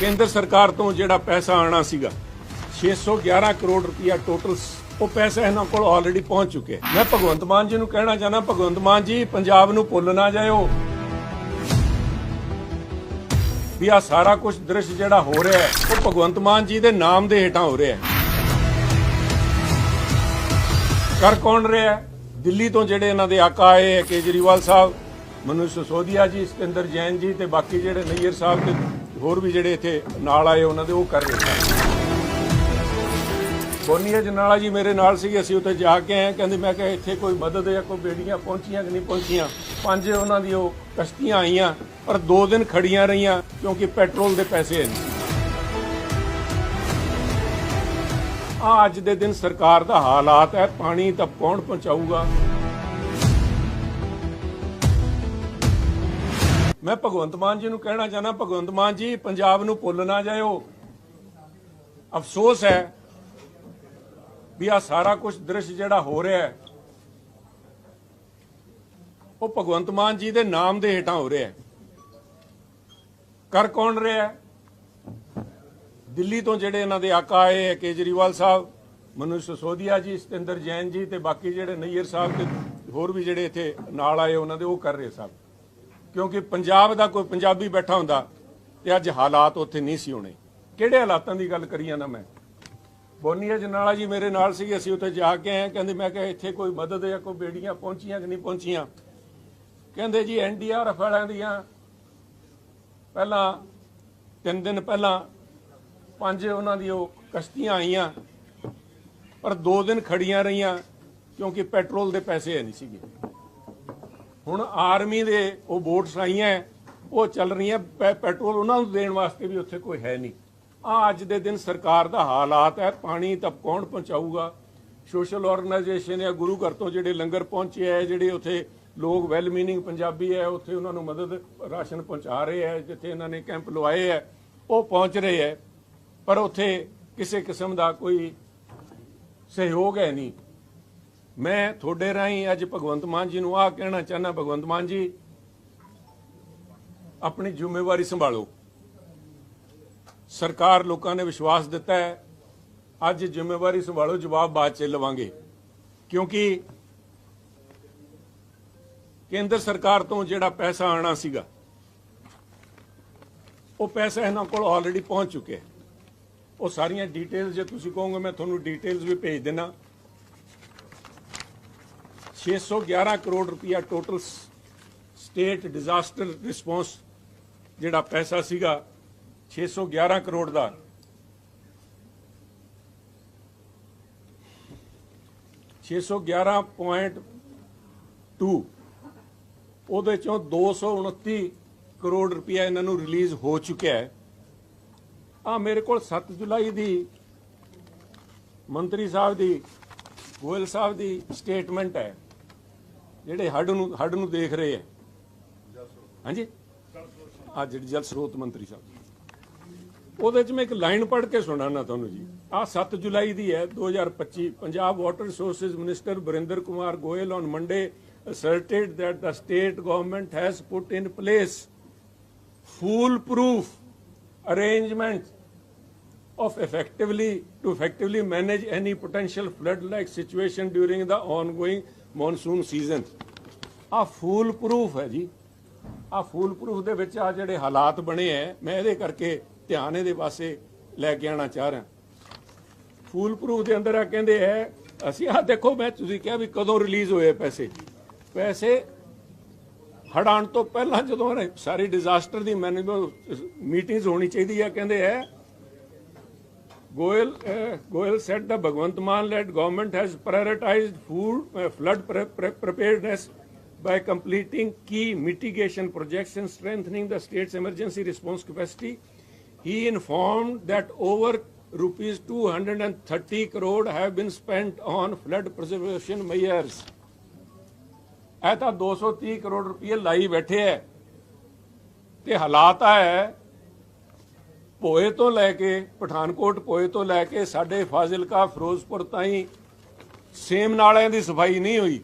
ਕੇਂਦਰ ਸਰਕਾਰ ਤੋਂ ਜਿਹੜਾ ਪੈਸਾ ਆਣਾ ਸੀਗਾ 611 ਕਰੋੜ ਰੁਪਇਆ ਟੋਟਲ ਉਹ ਪੈਸਾ ਇਹਨਾਂ ਕੋਲ ਆਲਰੇਡੀ ਪਹੁੰਚ ਚੁੱਕਿਆ ਮੈਂ ਭਗਵੰਤ ਮਾਨ ਜੀ ਨੂੰ ਕਹਿਣਾ ਚਾਹਨਾ, ਭਗਵੰਤ ਮਾਨ ਜੀ, ਪੰਜਾਬ ਨੂੰ ਭੁੱਲ ਨਾ ਜਾਇਓ। ਵੀ ਆ ਸਾਰਾ ਕੁਝ ਦ੍ਰਿਸ਼ ਜਿਹੜਾ ਹੋ ਰਿਹਾ ਹੈ, ਉਹ ਭਗਵੰਤ ਮਾਨ ਜੀ ਦੇ ਨਾਮ ਦੇ ਹੇਠਾਂ ਹੋ ਰਿਹਾ ਹੈ। ਕਰ ਕੌਣ ਰਿਹਾ ਹੈ? ਦਿੱਲੀ ਤੋਂ ਜਿਹੜੇ ਇਹਨਾਂ ਦੇ ਆਕਾ ਆਏ ਹੈ, ਕੇਜਰੀਵਾਲ ਸਾਹਿਬ ਮਨੋਜ ਸਿਸੋਦੀਆ ਜੀ ਸਤਿੰਦਰ ਜੈਨ ਜੀ ਤੇ ਬਾਕੀ ਜਿਹੜੇ ਨਈਅਰ ਸਾਹਿਬ ਤੇ ਹੋਰ ਵੀ ਜਿਹੜੇ ਇੱਥੇ ਨਾਲ ਆਏ, ਉਹਨਾਂ ਦੇ ਉਹ ਕਰ ਰਹੇ ਸਨ ਬੋਨੀਆ ਜਨਾਲਾ ਜੀ ਮੇਰੇ ਨਾਲ ਸੀ ਅਸੀਂ ਉੱਥੇ ਜਾ ਕੇ ਆਏ, ਕਹਿੰਦੇ ਮੈਂ ਕਿਹਾ ਇੱਥੇ ਕੋਈ ਮਦਦ ਜਾਂ ਕੋਈ ਬੇੜੀਆਂ ਪਹੁੰਚੀਆਂ ਕਿ ਨਹੀਂ ਪਹੁੰਚੀਆਂ? ਪੰਜ ਉਹਨਾਂ ਦੀ ਉਹ ਕਸ਼ਤੀਆਂ ਆਈਆਂ, ਪਰ ਦੋ ਦਿਨ ਖੜੀਆਂ ਰਹੀਆਂ ਕਿਉਂਕਿ ਪੈਟਰੋਲ ਦੇ ਪੈਸੇ ਨਹੀਂ। ਆ ਅੱਜ ਦੇ ਦਿਨ ਸਰਕਾਰ ਦਾ ਹਾਲਾਤ ਹੈ, ਪਾਣੀ ਤਾਂ ਕੌਣ ਪਹੁੰਚਾਊਗਾ? ਮੈਂ ਭਗਵੰਤ ਮਾਨ ਜੀ ਨੂੰ ਕਹਿਣਾ ਚਾਹਨਾ, ਭਗਵੰਤ ਮਾਨ ਜੀ, ਪੰਜਾਬ ਨੂੰ ਭੁੱਲ ਨਾ ਜਾਇਓ। ਅਫਸੋਸ ਹੈ ਵੀ ਆ ਸਾਰਾ ਕੁਝ ਦ੍ਰਿਸ਼ ਜਿਹੜਾ ਹੋ ਰਿਹਾ ਹੈ, ਉਹ ਭਗਵੰਤ ਮਾਨ ਜੀ ਦੇ ਨਾਮ ਦੇ ਹੇਠਾਂ ਹੋ ਰਿਹਾ ਹੈ। ਕਰ ਕੌਣ ਰਿਹਾ ਹੈ? ਦਿੱਲੀ ਤੋਂ ਜਿਹੜੇ ਇਹਨਾਂ ਦੇ ਆਕਾ ਆਏ ਹੈ, ਕੇਜਰੀਵਾਲ ਸਾਹਿਬ, ਮਨੋਜ ਸਿਸੋਦੀਆ ਜੀ, ਸਤਿੰਦਰ ਜੈਨ ਜੀ ਤੇ ਬਾਕੀ ਜਿਹੜੇ ਨਈਅਰ ਸਾਹਿਬ ਤੇ ਹੋਰ ਵੀ ਜਿਹੜੇ ਇੱਥੇ ਨਾਲ ਆਏ ਉਹਨਾਂ ਦੇ ਉਹ ਕਰ ਰਹੇ ਸਭ ਕਿਉਂਕਿ ਪੰਜਾਬ ਦਾ ਕੋਈ ਪੰਜਾਬੀ ਬੈਠਾ ਹੁੰਦਾ ਤੇ ਅੱਜ ਹਾਲਾਤ ਉੱਥੇ ਨਹੀਂ ਸੀ ਹੋਣੇ। ਕਿਹੜੇ ਹਾਲਾਤਾਂ ਦੀ ਗੱਲ ਕਰੀਆਂ ਨਾ ਮੈਂ? ਬੋਨੀਆ ਜਨਾਲਾ ਜੀ ਮੇਰੇ ਨਾਲ ਸੀ ਅਸੀਂ ਉੱਥੇ ਜਾ ਕੇ ਆਏ। ਕਹਿੰਦੇ ਮੈਂ ਕਿਹਾ ਇੱਥੇ ਕੋਈ ਮਦਦ ਜਾਂ ਕੋਈ ਬੇੜੀਆਂ ਪਹੁੰਚੀਆਂ ਕਿ ਨਹੀਂ ਪਹੁੰਚੀਆਂ? ਕਹਿੰਦੇ ਜੀ ਐਨਡੀਆਰਐਫ ਵਾਲਿਆਂ ਦੀਆਂ ਪਹਿਲਾਂ ਤਿੰਨ ਦਿਨ ਪਹਿਲਾਂ ਪੰਜ ਉਹਨਾਂ ਦੀ ਉਹ ਕਸ਼ਤੀਆਂ ਆਈਆਂ, ਪਰ ਦੋ ਦਿਨ ਖੜੀਆਂ ਰਹੀਆਂ ਕਿਉਂਕਿ ਪੈਟਰੋਲ ਦੇ ਪੈਸੇ ਹੈ ਨਹੀਂ ਸੀਗੇ। ਹੁਣ ਆਰਮੀ ਦੇ ਉਹ ਬੋਟਸ ਆਈਆਂ, ਉਹ ਚੱਲ ਰਹੀਆਂ, ਪੈ- ਪੈਟਰੋਲ ਉਹਨਾਂ ਨੂੰ ਦੇਣ ਵਾਸਤੇ ਵੀ ਉੱਥੇ ਕੋਈ ਹੈ ਨਹੀਂ। ਆ ਅੱਜ ਦੇ ਦਿਨ ਸਰਕਾਰ ਦਾ ਹਾਲਾਤ ਹੈ, ਪਾਣੀ ਤੱਕ ਕੌਣ ਪਹੁੰਚਾਊਗਾ? ਸੋਸ਼ਲ ਆਰਗੇਨਾਈਜੇਸ਼ਨ ਜਾਂ ਗੁਰੂ ਘਰ ਤੋਂ ਜਿਹੜੇ ਲੰਗਰ ਪਹੁੰਚੇ ਹੈ ਜਿਹੜੇ ਉੱਥੇ ਲੋਕ ਵੈਲ ਮੀਨਿੰਗ ਪੰਜਾਬੀ ਹੈ, ਉੱਥੇ ਉਹਨਾਂ ਨੂੰ ਮਦਦ, ਰਾਸ਼ਨ ਪਹੁੰਚਾ ਰਹੇ ਹੈ ਜਿੱਥੇ ਇਹਨਾਂ ਨੇ ਕੈਂਪ ਲਵਾਏ ਹੈ ਉਹ ਪਹੁੰਚ ਰਹੇ ਹੈ ਪਰ ਉੱਥੇ ਕਿਸੇ ਕਿਸਮ ਦਾ ਕੋਈ ਸਹਿਯੋਗ ਹੈ ਨਹੀਂ। ਮੈਂ ਤੁਹਾਡੇ ਰਾਹੀਂ ਅੱਜ ਭਗਵੰਤ ਮਾਨ ਜੀ ਨੂੰ ਆਹ ਕਹਿਣਾ ਚਾਹਨਾ ਭਗਵੰਤ ਮਾਨ ਜੀ, ਆਪਣੀ ਜ਼ਿੰਮੇਵਾਰੀ ਸੰਭਾਲੋ। ਸਰਕਾਰ ਲੋਕਾਂ ਨੇ ਵਿਸ਼ਵਾਸ ਦਿੱਤਾ ਹੈ, ਅੱਜ ਜ਼ਿੰਮੇਵਾਰੀ ਸੰਭਾਲੋ, ਜਵਾਬ ਬਾਅਦ ਚ ਲਵਾਂਗੇ। ਕਿਉਂਕਿ ਕੇਂਦਰ ਸਰਕਾਰ ਤੋਂ ਜਿਹੜਾ ਪੈਸਾ ਆਣਾ ਸੀਗਾ, ਉਹ ਪੈਸਾ ਇਹਨਾਂ ਕੋਲ ਆਲਰੇਡੀ ਪਹੁੰਚ ਚੁੱਕਿਆ ਉਹ ਸਾਰੀਆਂ ਡਿਟੇਲਸ ਜੇ ਤੁਸੀਂ ਕਹੋਗੇ, ਮੈਂ ਤੁਹਾਨੂੰ ਡਿਟੇਲਸ ਵੀ ਭੇਜ ਦੇਣਾ 611 ਕਰੋੜ ਰੁਪਇਆ ਟੋਟਲ ਸਟੇਟ ਡਿਜ਼ਾਸਟਰ ਰਿਸਪੌਂਸ ਜਿਹੜਾ ਪੈਸਾ ਸੀਗਾ 611 ਕਰੋੜ ਦਾ। ਛੇ ਸੌ ਗਿਆਰਾਂ ਪੁਆਇੰਟ ਟੂ ਉਹਦੇ ਚੋਂ 229 ਕਰੋੜ ਰੁਪਇਆ ਇਹਨਾਂ ਨੂੰ ਰਿਲੀਜ਼ ਹੋ ਚੁੱਕਿਆ ਹੈ। ਆ ਮੇਰੇ ਕੋਲ 7 ਜੁਲਾਈ ਦੀ ਮੰਤਰੀ ਸਾਹਿਬ ਦੀ, ਗੋਇਲ ਸਾਹਿਬ ਦੀ ਸਟੇਟਮੈਂਟ ਹੈ। ਜਿਹੜੇ ਹੱਡ ਨੂੰ ਹੱਡ ਨੂੰ ਦੇਖ ਰਹੇ ਹੈ ਹਾਂਜੀ? ਆ ਜਿਹੜੀ ਜਲ ਸਰੋਤ ਮੰਤਰੀ ਸਾਹਿਬ ਉਹਦੇ ਚ ਮੈਂ ਇੱਕ ਲਾਈਨ ਪੜ੍ਹ ਕੇ ਸੁਣਾਣਾ ਤੁਹਾਨੂੰ ਜੀ। ਆ 7 ਜੁਲਾਈ ਦੀ ਹੈ 2025 Punjab water resources minister Barinder Kumar Goel on Monday asserted that the state government has put in place foolproof arrangements of effectively, to effectively manage any potential flood like situation during the ongoing monsoon season. ਆ ਫੂਲ proof ਹੈ ਜੀ। ਆ ਫੂਲ proof ਦੇ ਵਿੱਚ ਆ ਜਿਹੜੇ ਹਾਲਾਤ ਬਣੇ ਐ, ਮੈਂ ਇਹਦੇ ਕਰਕੇ ਧਿਆਨ ਇਹਦੇ ਪਾਸੇ ਲੈ ਕੇ ਆਣਾ ਚਾਹ ਰਿਹਾ। ਫੂਲ ਪ੍ਰੂਫ ਦੇ ਅੰਦਰ ਆ ਕਹਿੰਦੇ ਐ, ਅਸੀਂ ਆ ਦੇਖੋ, ਮੈਂ ਤੁਸੀਂ ਕਿਹਾ ਵੀ ਕਦੋਂ ਰਿਲੀਜ਼ ਹੋਏ ਪੈਸੇ। ਪੈਸੇ ਹੜਾਣ ਤੋਂ ਪਹਿਲਾਂ ਜਦੋਂ ਸਾਰੇ ਡਿਜ਼ਾਸਟਰ ਦੀ ਮੈਨੇਜਮੈਂਟ ਮੀਟਿੰਗਸ ਹੋਣੀ ਚਾਹੀਦੀ ਆ, ਕਹਿੰਦੇ ਐ Goyal, uh, Goyal said the Bhagwant Mann-led government has prioritized food, uh, flood pre- pre- preparedness by completing key mitigation projects and strengthening the state's emergency response capacity. He informed that over rupees 230 crore have been spent on flood preservation measures. ਇਹ ਤਾਂ 230 ਕਰੋੜ ਰੁਪਏ ਲਾਈ ਬੈਠੇ ਐ ਤੇ ਹਾਲਾਤ ਆ ਹੈ ਭੋਏ ਤੋਂ ਲੈ ਕੇ, ਪਠਾਨਕੋਟ ਭੋਏ ਤੋਂ ਲੈ ਕੇ ਸਾਡੇ ਫਾਜ਼ਿਲਕਾ, ਫਿਰੋਜ਼ਪੁਰ ਤਾਈਂ ਸੇਮ ਨਾਲਿਆਂ ਦੀ ਸਫ਼ਾਈ ਨਹੀਂ ਹੋਈ।